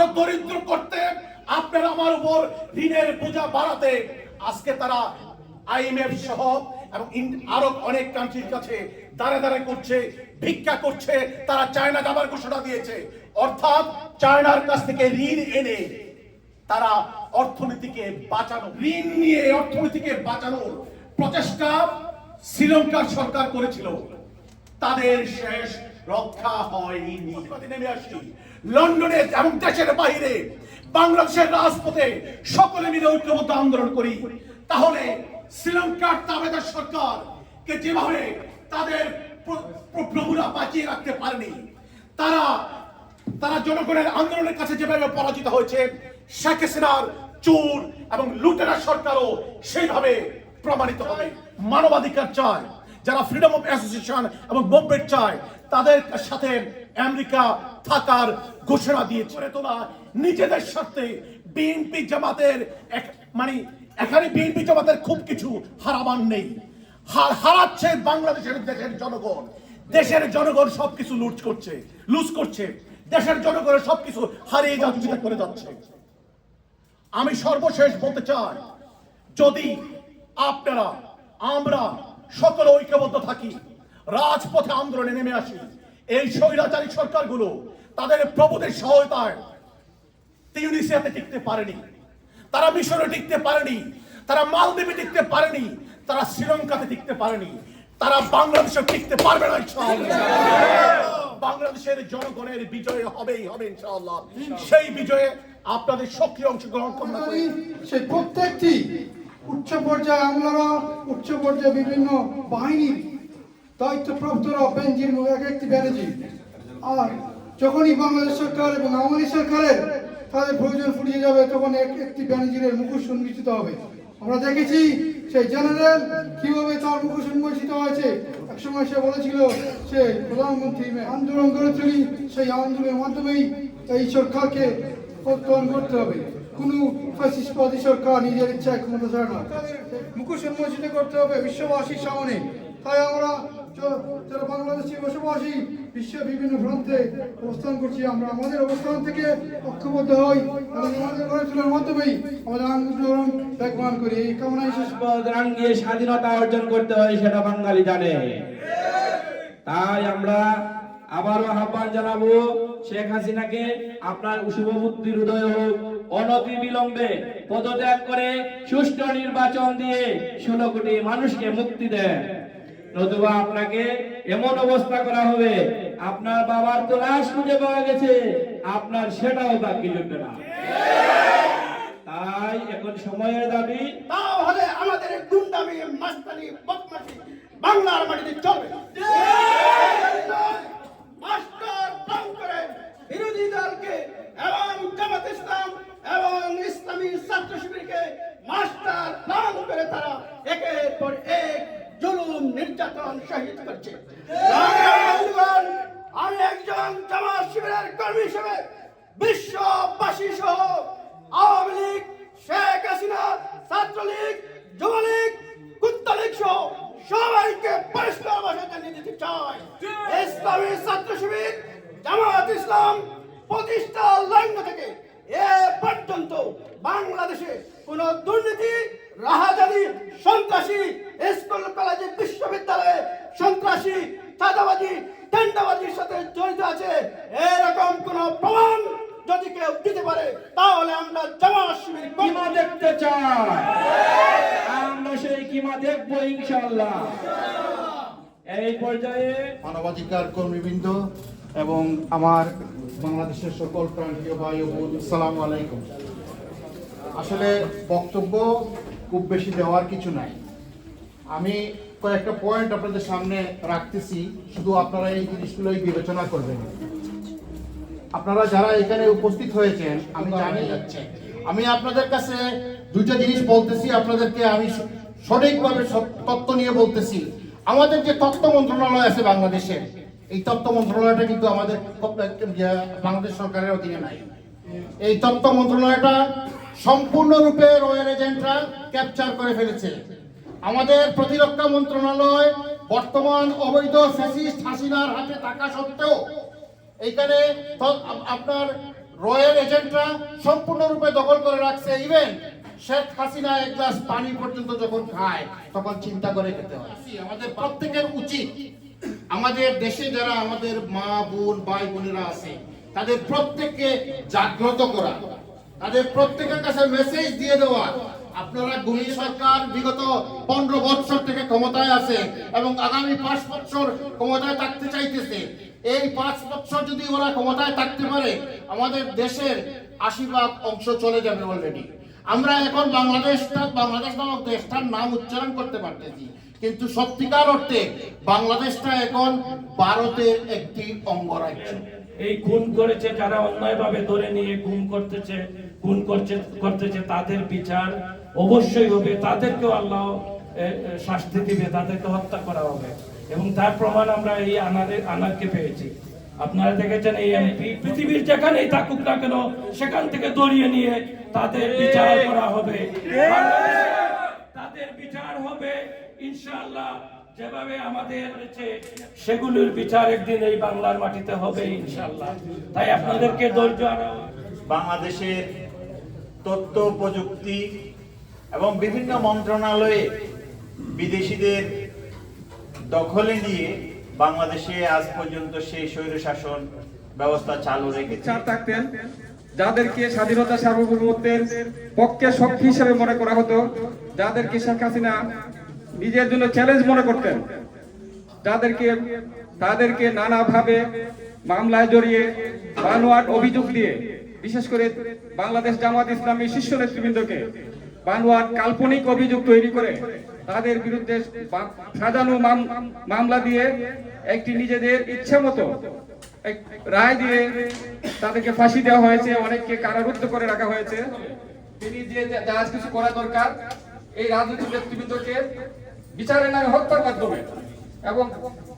আরও দরিদ্র করতে আপনারা আমার উপর ঋণের বোঝা বাড়াতে আজকে তারা আইএমএফ সহ এবং আরও অনেক কান্ট্রির কাছে দাঁড়ে দাঁড়ে করছে, ভিক্ষা করছে, তারা চায়না যাবার ঘোষণা দিয়েছে। অর্থাৎ চায়নার কাছ থেকে ঋণ এনে তারা অর্থনীতিকে বাঁচানো, ঋণ নিয়ে অর্থনীতিকে বাঁচানোর প্রচেষ্টা শ্রীলঙ্কার সরকার করেছিল। তাদের শেষ রক্ষা হয়নি। নেমে আসি লন্ডনে এবং দেশের বাইরে বাংলাদেশের রাজপথে সকলে মিলে ঐক্যবদ্ধ আন্দোলন করি। তাহলে শ্রীলঙ্কার তাবেদার সরকার কে যেভাবে তাদের প্র- প্র- প্রভুরা বাঁচিয়ে রাখতে পারেনি, তারা তারা জনগণের আন্দোলনের কাছে যেভাবে পরাজিত হয়েছে, শেখ হাসিনার চোর এবং লুটেরা সরকারও সেইভাবে প্রমাণিত হবে। মানবাধিকার চায়, যারা ফ্রিডম অফ অ্যাসোসিয়েশন এবং মুভমেন্ট চায়, তাদের সাথে আমেরিকা থাকার ঘোষণা দিয়ে করে তোলা নিজেদের স্বার্থে বিএনপি জামাতের মানে এখানে বিএনপি জামাতের খুব কিছু হারাবার নেই। হার হারাচ্ছে বাংলাদেশের দেশের জনগণ। দেশের জনগণ সবকিছু লুট করছে লুজ করছে। দেশের জনগণের সবকিছু হারিয়ে যাচ্ছে। করে যাচ্ছে। আমি সর্বশেষ বলতে চাই যদি আপনারা আমরা সকল ঐক্যবদ্ধ থাকি রাজপথে আন্দোলনে নেমে আসি এই স্বৈরাচারী সরকারগুলো তাদের প্রভুদের সহায়তায় তিউনিসিয়াতে টিকতে পারেনি। তারা মিশরে টিকতে পারেনি, তারা মালদ্বীপে টিকতে পারেনি, তারা শ্রীলঙ্কাতে টিকতে পারেনি। তারা বাংলাদেশে টিকতে পারবে না বাংলাদেশের জনগণের বিজয় হবেই হবে ইনশাআল্লাহ। সেই বিজয়ে আপনাদের সক্রিয় অংশগ্রহণ কামনা করি সেই প্রত্যেকটি উচ্চ পর্যায়ে আমলারা, উচ্চ পর্যায়ে বিভিন্ন বাহিনীর দায়িত্বপ্রাপ্তরা এক একটি ব্যানার্জি। আর যখনই বাংলাদেশ সরকার এবং আওয়ামী সরকারের তাদের প্রয়োজন ফুটিয়ে যাবে, তখন এক একটি ব্যানার্জির মুখোশ উন্মোচিত হবে। আমরা দেখেছি সেই জেনারেল কীভাবে তার মুখোশ উন্মোচিত হয়েছে। একসময় সে বলেছিল সে প্রধানমন্ত্রী আন্দোলন গড়ে তুলি, সেই আন্দোলনের মাধ্যমেই এই সরকারকে প্রত্যয়ন করতে হবে। কোনো ফ্যাসিস্টবাদী সরকার নিজের ইচ্ছায় ক্ষমতা ছাড়ে মুখোশ উন্মোচিত করতে হবে বিশ্ববাসীর সামনে। তাই আমরা যারা বাংলাদেশি বসবাসী, বিশ্বের বিভিন্ন প্রান্তে অবস্থান করছি আমরা। আমাদের অবস্থান থেকে ঐক্যবদ্ধ হই আমাদের মাধ্যমেই আমাদের আন্দোলন করি। শেষ। রাঙ্গিয়ে স্বাধীনতা অর্জন করতে হয়, সেটা বাঙালি জানে। তাই আমরা আবারও আহ্বান জানাব, শেখ হাসিনাকে আপনার শুভ বুদ্ধির উদয় হোক, অনতি বিলম্বে পদত্যাগ করে সুষ্ঠু নির্বাচন দিয়ে ষোলো কোটি মানুষকে মুক্তি দেন। নতুবা আপনাকে এমন অবস্থা করা হবে আপনার বাবার তো লাশ খুঁজে পাওয়া গেছে আপনার সেটাও বাকি জুটবে না। তাই এখন সময়ের দাবি তাহলে আমাদের গুন্ডামি মাস্তানি বদমাশি বাংলার মাটিতে চলবে মাস্টার করে বিরোধী দলকে এবং জামাত ইসলাম এবং ইসলামী ছাত্র শিবিরকে মাস্টার প্ল্যান করে তারা একের পর এক জুলুম নির্যাতন শহীদ করছে। আমি একজন জামাত শিবিরের কর্মী হিসেবে বিশ্ববাসী সহ আওয়ামী লীগ, শেখ হাসিনা, ছাত্রলীগ, যুবলীগ কুত্তালীগ সহ সবাইকে পরিষ্কার ভাষায় জানিয়ে দিতে চাই। ইসলামী ছাত্র শিবির, জামাত ইসলাম প্রতিষ্ঠা লগ্ন থেকে এ পর্যন্ত বাংলাদেশে কোন দুর্নীতি, রাহাজানি, সন্ত্রাসী, স্কুল, কলেজে, বিশ্ববিদ্যালয়ে সন্ত্রাসী চাঁদাবাজি টেন্ডাবাজির সাথে জড়িত আছে এরকম কোন প্রমাণ যদি কেউ দিতে পারে তাহলে আমরা জামাত শিবির কিমা দেখতে চাই? আমরা সেই কিমা দেখব ইনশাল্লাহ এই পর্যায়ে মানবাধিকার কর্মীবৃন্দ এবং আমার বাংলাদেশের সকল প্রান্তীয় ভাই ও বোন সালাম আলাইকুম। আসলে বক্তব্য খুব বেশি দেওয়ার কিছু নাই। আমি কয়েকটা পয়েন্ট আপনাদের সামনে রাখতেছি। শুধু আপনারা এই জিনিসগুলোই বিবেচনা করবেন। আপনারা যারা এখানে উপস্থিত হয়েছেন আমি জানি আমি আপনাদের কাছে দুইটা জিনিস বলতেছি আপনাদেরকে আমি সঠিকভাবে তত্ত্ব নিয়ে বলতেছি। আমাদের যে তত্ত্ব মন্ত্রণালয় আছে বাংলাদেশের এই তত্ত্ব মন্ত্রণালয়টা কিন্তু আমাদের ইয়ে, বাংলাদেশ সরকারের অধীনে নাই। এই তত্ত্ব মন্ত্রণালয়টা সম্পূর্ণরূপে রয়্যাল এজেন্টরা ক্যাপচার করে ফেলেছে। আমাদের প্রতিরক্ষা মন্ত্রণালয় বর্তমান অবৈধ ফ্যাসিস্ট হাসিনার হাতে থাকা সত্ত্বেও এইখানে আপনার রয়্যাল এজেন্টরা সম্পূর্ণরূপে দখল করে রাখছে। ইভেন শেখ হাসিনা এক গ্লাস পানি পর্যন্ত যখন খায়, তখন চিন্তা করে খেতে হয়। আমাদের প্রত্যেকের উচিত, আমাদের দেশে যারা আমাদের মা, বোন, ভাই, বোনেরা আছে, তাদের প্রত্যেককে জাগ্রত করা, তাদের প্রত্যেকের কাছে মেসেজ দিয়ে দেওয়া আপনারা গুলি সরকার বিগত পনেরো বছর থেকে ক্ষমতায় আছে এবং আগামী পাঁচ বছর ক্ষমতায় থাকতে চাইতেছে। এই পাঁচ বছর যদি ওরা ক্ষমতায় থাকতে পারে, আমাদের দেশের আশি ভাগ অংশ চলে যাবে অলরেডি আমরা এখন বাংলাদেশটা, বাংলাদেশ নামক দেশটার নাম উচ্চারণ করতে পারতেছি। কিন্তু সত্যিকার অর্থে বাংলাদেশটা এখন ভারতের একটি অঙ্গরাজ্য। এই খুন করেছে যারা অন্যায়ভাবে ধরে নিয়ে খুন করতেছে, খুন করছে, করতেছে তাদের বিচার অবশ্যই হবে। তাদেরকেও আল্লাহ শাস্তি দিবে তাদেরকে হত্যা করা হবে। এবং তার প্রমাণ আমরা এই আনারে, আনারকে পেয়েছি। আপনারা দেখেছেন এই এমপি পৃথিবীর যেখানেই থাকুক না কেন, সেখান থেকে দড়িয়ে নিয়ে তাদের বিচার করা হবে। তাদের বিচার হবে, ইনশাআল্লাহ। যেভাবে আমাদের হয়েছে সেগুলির বিচার একদিন এই বাংলার মাটিতে হবে, ইনশাআল্লাহ। তাই আপনাদেরকে ধৈর্য বাংলাদেশের তথ্য প্রযুক্তি এবং বিভিন্ন মন্ত্রণালয়ে বিদেশিদের দখলে নিয়ে বাংলাদেশে আজ পর্যন্ত সেই স্বৈরশাসন ব্যবস্থা চালু রেখেছে। যাদেরকে স্বাধীনতা সার্বভৌমত্বের পক্ষে শক্তি হিসেবে মনে করা হতো, যাদেরকে শেখ হাসিনা নিজের জন্য চ্যালেঞ্জ মনে করতেন যাদেরকে তাদেরকে নানাভাবে মামলায় জড়িয়ে, বানোয়াট অভিযোগ দিয়ে, বিশেষ করে বাংলাদেশ জামাত ইসলামী শীর্ষ নেতৃবৃন্দকে বানোয়াট কাল্পনিক অভিযোগ তৈরি করে তাদের বিরুদ্ধে সাজানো মামলা দিয়ে একটি নিজেদের ইচ্ছা মতো রায় দিয়ে তাদেরকে ফাঁসি দেওয়া হয়েছে, অনেককে কারারুদ্ধ করে রাখা হয়েছে। তিনি যে যা- কিছু করা দরকার, এই রাজনৈতিক নেতৃবৃন্দকে বিচারের নামে হত্যার মাধ্যমে এবং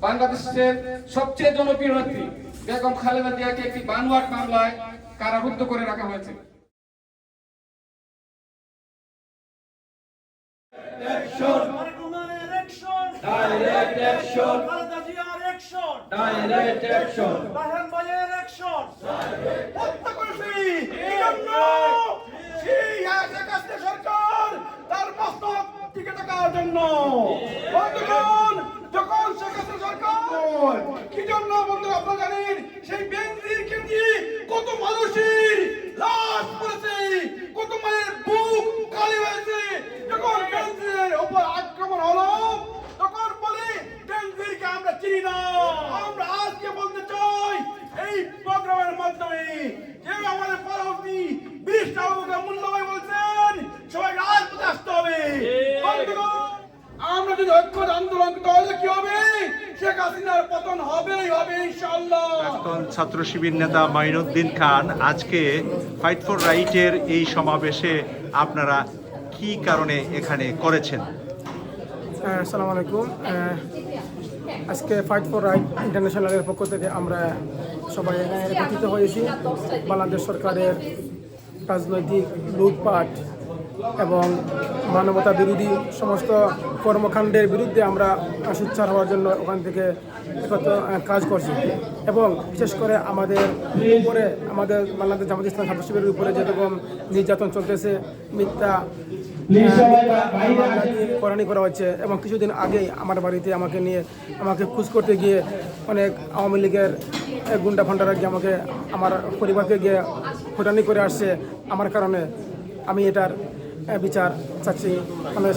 বাংলাদেশের সবচেয়ে জনপ্রিয় নেত্রী বেগম খালেদা জিয়াকে একটি বানোয়াট মামলায় কারারুদ্ধ করে রাখা হয়েছে। ডাইরেক্ট অ্যাকশন ডাইরেক্ট অ্যাকশন হত্যা করেছি এই জন্য সেই হাসিনা সরকার তার মস্তক টিকে থাকার জন্য বন্ধুগণ যখন শেখ হাসিনা সরকার কি জন্য বন্ধু আপনারা জানেন সেই বেনজিরকে দিয়ে কত মানুষের লাশ পড়েছে কত মায়ের বুক খালি হয়েছে যখন বেনজিরের উপর আক্রমণ হলো তখন বলে বেনজিরকে আমরা চিনি না আমরা আজকে বলতে চাই এই প্রোগ্রামের মাধ্যমে যে আমাদের পরবর্তী বিশটা অবকার মূল্যবান বলছেন সবাইকে রাজপথে আসতে হবে বন্ধুগণ, আমরা যদি ঐক্যত আন্দোলন করতে হলে কি হবে শেখ হাসিনার পতন হবেই হবে ইনশাআল্লাহ প্রাক্তন ছাত্র শিবির নেতা মাইনুদ্দিন খান, আজকে ফাইট ফর রাইটের এই সমাবেশে আপনারা কি কারণে এখানে করেছেন? আসসালামু আলাইকুম। আজকে ফাইট ফর রাইট ইন্টারন্যাশনালের পক্ষ থেকে আমরা সবাই এখানে একত্রিত হয়েছি। বাংলাদেশ সরকারের রাজনৈতিক লুটপাট এবং মানবতা বিরোধী সমস্ত কর্মকাণ্ডের বিরুদ্ধে আমরা সুচ্ছার হওয়ার জন্য ওখান থেকে কাজ করছি। এবং বিশেষ করে আমাদের উপরে, আমাদের বাংলাদেশ জামাত ইসলাম ছাত্র শিবিরের উপরে যেরকম নির্যাতন চলতেছে, মিথ্যা কোরআনি করা হচ্ছে। এবং কিছুদিন আগেই আমার বাড়িতে আমাকে নিয়ে, আমাকে খুঁজ করতে গিয়ে অনেক আওয়ামী লীগের গুন্ডা ফান্ডারা গিয়ে আমাকে, আমার পরিবারকে গিয়ে কোরআনি করে আসছে। আমার কারণে আমি এটার বিচার চাচ্ছি। বাংলাদেশ